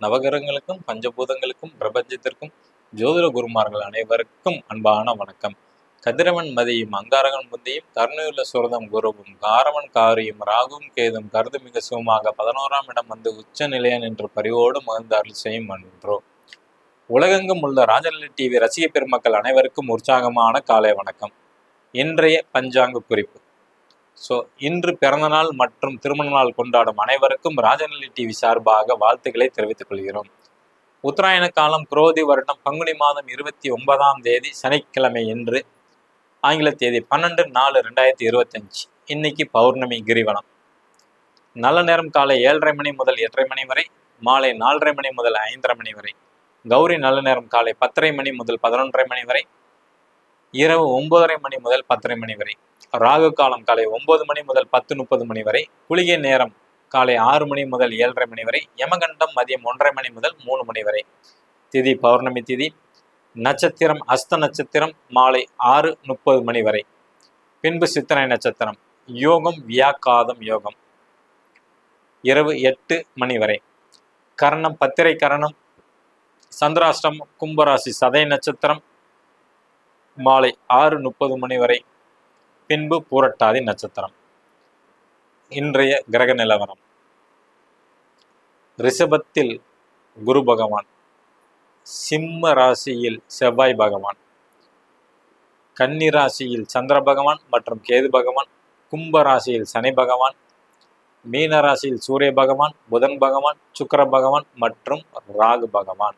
நவகிரகங்களுக்கும் பஞ்சபூதங்களுக்கும் பிரபஞ்சத்திற்கும் ஜோதிட குருமார்கள் அனைவருக்கும் அன்பான வணக்கம். கதிரவன் மதியும் அங்காரகன் முந்தியும் கருணையுள்ள சுரதம் குருவும் காரவன் காரியும் ராகுவும் கேதும் கருது மிக சுகமாக பதினோராம் இடம் வந்து உச்ச நிலையன் என்று பரிவோடு மகிழ்ந்து அருள் செய்யும் அன்றோ. உலகெங்கும் உள்ள ராஜநிலை டிவி ரசிக பெருமக்கள் அனைவருக்கும் உற்சாகமான காலை வணக்கம். இன்றைய பஞ்சாங்க குறிப்பு. ஸோ இன்று பிறந்தநாள் மற்றும் திருமண நாள் கொண்டாடும் அனைவருக்கும் ராஜநிலை டிவி சார்பாக வாழ்த்துக்களை தெரிவித்துக் கொள்கிறோம். உத்தராயண காலம் குரோதி வருடம் பங்குனி மாதம் இருபத்தி ஒன்பதாம் தேதி சனிக்கிழமை என்று ஆங்கில தேதி பன்னெண்டு நாலு ரெண்டாயிரத்தி இருபத்தஞ்சு. இன்னைக்கு பௌர்ணமி கிரிவலம். நல்ல நேரம் காலை ஏழரை மணி முதல் எட்டரை மணி வரை மாலை நாலரை மணி முதல் ஐந்தரை மணி வரை கௌரி நல்ல நேரம் காலை பத்தரை மணி முதல் பதினொன்றரை மணி வரை இரவு ஒன்பதரை மணி முதல் பத்தரை மணி வரை. ராகு காலம் காலை ஒன்பது மணி முதல் பத்து முப்பது மணி வரை குளிகை நேரம் காலை ஆறு மணி முதல் ஏழரை மணி வரை யமகண்டம் மதியம் ஒன்றரை மணி முதல் மூணு மணி வரை. திதி பௌர்ணமி திதி நட்சத்திரம் அஸ்த நட்சத்திரம் மாலை ஆறு முப்பது மணி வரை. பின்பு சித்திரை நட்சத்திரம் யோகம் வியாக்காதம் யோகம். இரவு எட்டு மணி வரை. கரணம் பத்திரை கரணம் சந்திராஷ்டம் கும்பராசி சதய நட்சத்திரம் மாலை ஆறு முப்பது மணி வரை. பின்பு பூரட்டாதி நட்சத்திரம். இன்றைய கிரக நிலவரம். ரிஷபத்தில் குரு பகவான் சிம்ம ராசியில் செவ்வாய் பகவான் கன்னி ராசியில் சந்திர பகவான் மற்றும் கேது பகவான் கும்ப ராசியில் சனி பகவான் மீன ராசியில் சூரிய பகவான் புதன் பகவான் சுக்கர பகவான் மற்றும் ராகு பகவான்.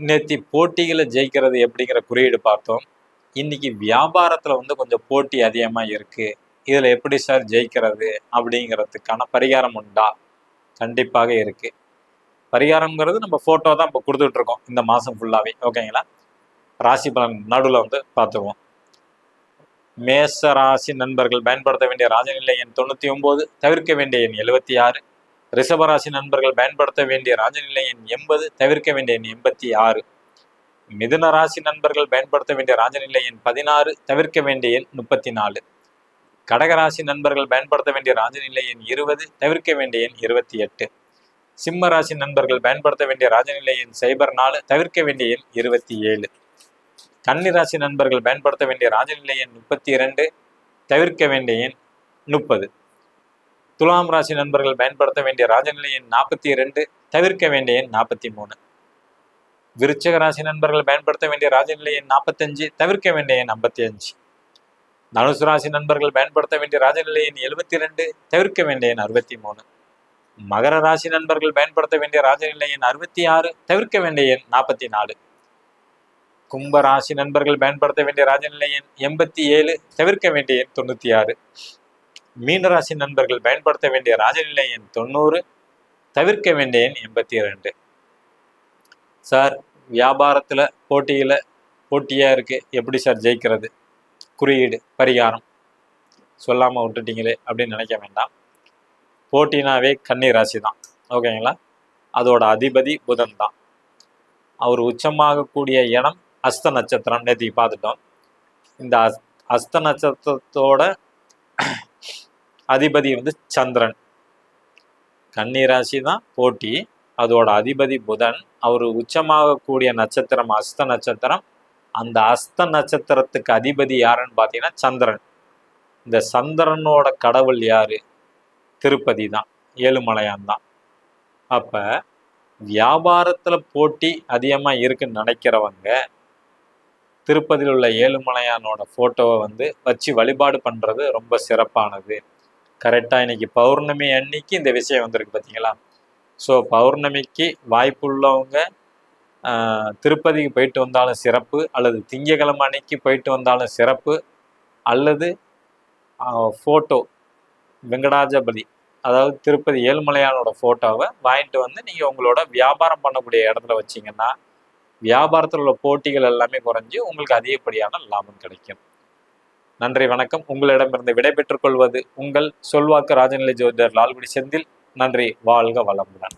நேற்று போட்டிகளை ஜெயிக்கிறது எப்படிங்கிற குறியீடு பார்த்தோம். இன்னைக்கு வியாபாரத்துல வந்து கொஞ்சம் போட்டி அதிகமா இருக்கு. இதுல எப்படி சார் ஜெயிக்கிறது அப்படிங்கிறதுக்கான பரிகாரம் உண்டா? கண்டிப்பாக இருக்கு. பரிகாரங்கிறது நம்ம போட்டோ தான் இப்போ கொடுத்துட்டு இருக்கோம். இந்த மாசம் ஃபுல்லாவே ஓகேங்களா ராசி பலன் நடுவில் வந்து பார்த்துருவோம். மேச ராசி நண்பர்கள் பயன்படுத்த வேண்டிய ராஜநிலை எண் தொண்ணூற்றி ஒம்பது தவிர்க்க வேண்டிய எண் எழுபத்தி ஆறு ரிஷபராசி நண்பர்கள் பயன்படுத்த வேண்டிய ராஜநிலை எண் எண்பது தவிர்க்க வேண்டிய எண் எண்பத்தி ஆறு. மிதுன ராசி நண்பர்கள் பயன்படுத்த வேண்டிய ராஜநிலை எண் பதினாறு தவிர்க்க வேண்டிய எண் முப்பத்தி நாலு கடகராசி நண்பர்கள் பயன்படுத்த வேண்டிய ராஜநிலை எண் இருபது தவிர்க்க வேண்டிய எண் இருபத்தி எட்டு. சிம்ம ராசி நண்பர்கள் பயன்படுத்த வேண்டிய ராஜநிலை எண் சைபர் நாலு தவிர்க்க வேண்டிய எண் இருபத்தி ஏழு. கன்னி ராசி நண்பர்கள் பயன்படுத்த வேண்டிய ராஜநிலை எண் முப்பத்தி இரண்டு தவிர்க்க வேண்டிய எண் முப்பது. துலாம் ராசி நண்பர்கள் பயன்படுத்த வேண்டிய ராஜநிலை எண் நாற்பத்தி இரண்டு தவிர்க்க வேண்டிய எண் நாற்பத்தி மூணு. விருச்சக ராசி நண்பர்கள் பயன்படுத்த வேண்டிய ராஜநிலை எண் நாற்பத்தஞ்சு தவிர்க்க வேண்டிய எண் ஐம்பத்தி அஞ்சு. தனுசு ராசி நண்பர்கள் பயன்படுத்த வேண்டிய ராஜநிலை எண் எழுபத்தி ரெண்டு தவிர்க்க வேண்டிய எண் அறுபத்தி மூணு. மகர ராசி நண்பர்கள் பயன்படுத்த வேண்டிய ராஜநிலை எண் அறுபத்தி ஆறு தவிர்க்க வேண்டிய எண் நாற்பத்தி நாலு. கும்ப ராசி நண்பர்கள் பயன்படுத்த வேண்டிய ராஜநிலை எண் எண்பத்தி ஏழு தவிர்க்க வேண்டிய எண் தொண்ணூற்றி ஆறு. மீனராசி நண்பர்கள் பயன்படுத்த வேண்டிய ராஜநிலை எண் தொண்ணூறு தவிர்க்க வேண்டிய எண் எண்பத்தி இரண்டு. சார் வியாபாரத்தில் போட்டியில் போட்டியாக இருக்குது எப்படி சார் ஜெயிக்கிறது? குறியீடு பரிகாரம். சொல்லாமல் விட்டுட்டீங்களே அப்படின்னு நினைக்க வேண்டாம். போட்டினாவே கன்னி ராசி தான் ஓகேங்களா? அதோட அதிபதி புதன் தான். அவர் உச்சமாகக்கூடிய இடம் அஸ்த நட்சத்திரம் நேற்று பார்த்துட்டோம். இந்த அஸ் அஸ்த நட்சத்திரத்தோட அதிபதி வந்து சந்திரன். கன்னி ராசி தான் போட்டி. அதோட அதிபதி புதன் அவர் உச்சமாகக்கூடிய நட்சத்திரம் அஸ்த நட்சத்திரம். அந்த அஸ்த நட்சத்திரத்துக்கு அதிபதி யாருன்னு பார்த்தீங்கன்னா சந்திரன். இந்த சந்திரனோட கடவுள் யாரு? திருப்பதி தான் ஏழுமலையான் தான். அப்ப வியாபாரத்துல போட்டி அதிகமா இருக்குன்னு நினைக்கிறவங்க திருப்பதியில் உள்ள ஏழுமலையானோட ஃபோட்டோவை வந்து வச்சு வழிபாடு பண்றது ரொம்ப சிறப்பானது. கரெக்டா இன்னைக்கு பௌர்ணமி அன்னைக்கு இந்த விஷயம் வந்திருக்கு பார்த்தீங்களா? ஸோ பௌர்ணமிக்கு வாய்ப்புள்ளவங்க திருப்பதிக்கு போயிட்டு வந்தாலும் சிறப்பு அல்லது திங்கக்கிழமை அன்னைக்கு போயிட்டு வந்தாலும் சிறப்பு அல்லது ஃபோட்டோ வெங்கடாஜபதி அதாவது திருப்பதி ஏழுமலையானோட ஃபோட்டோவை வாங்கிட்டு வந்து நீங்கள் உங்களோட வியாபாரம் பண்ணக்கூடிய இடத்துல வச்சீங்கன்னா வியாபாரத்தில் உள்ள போட்டிகள் எல்லாமே குறைஞ்சி உங்களுக்கு அதிகப்படியான லாபம் கிடைக்கும். நன்றி வணக்கம். உங்களிடமிருந்து விடைபெற்றுக் கொள்வது உங்கள் சொல்வாக்கு ராஜநிலை ஜோதிடர் லால்குடி செந்தில். நன்றி. வாழ்க வளமுடன்.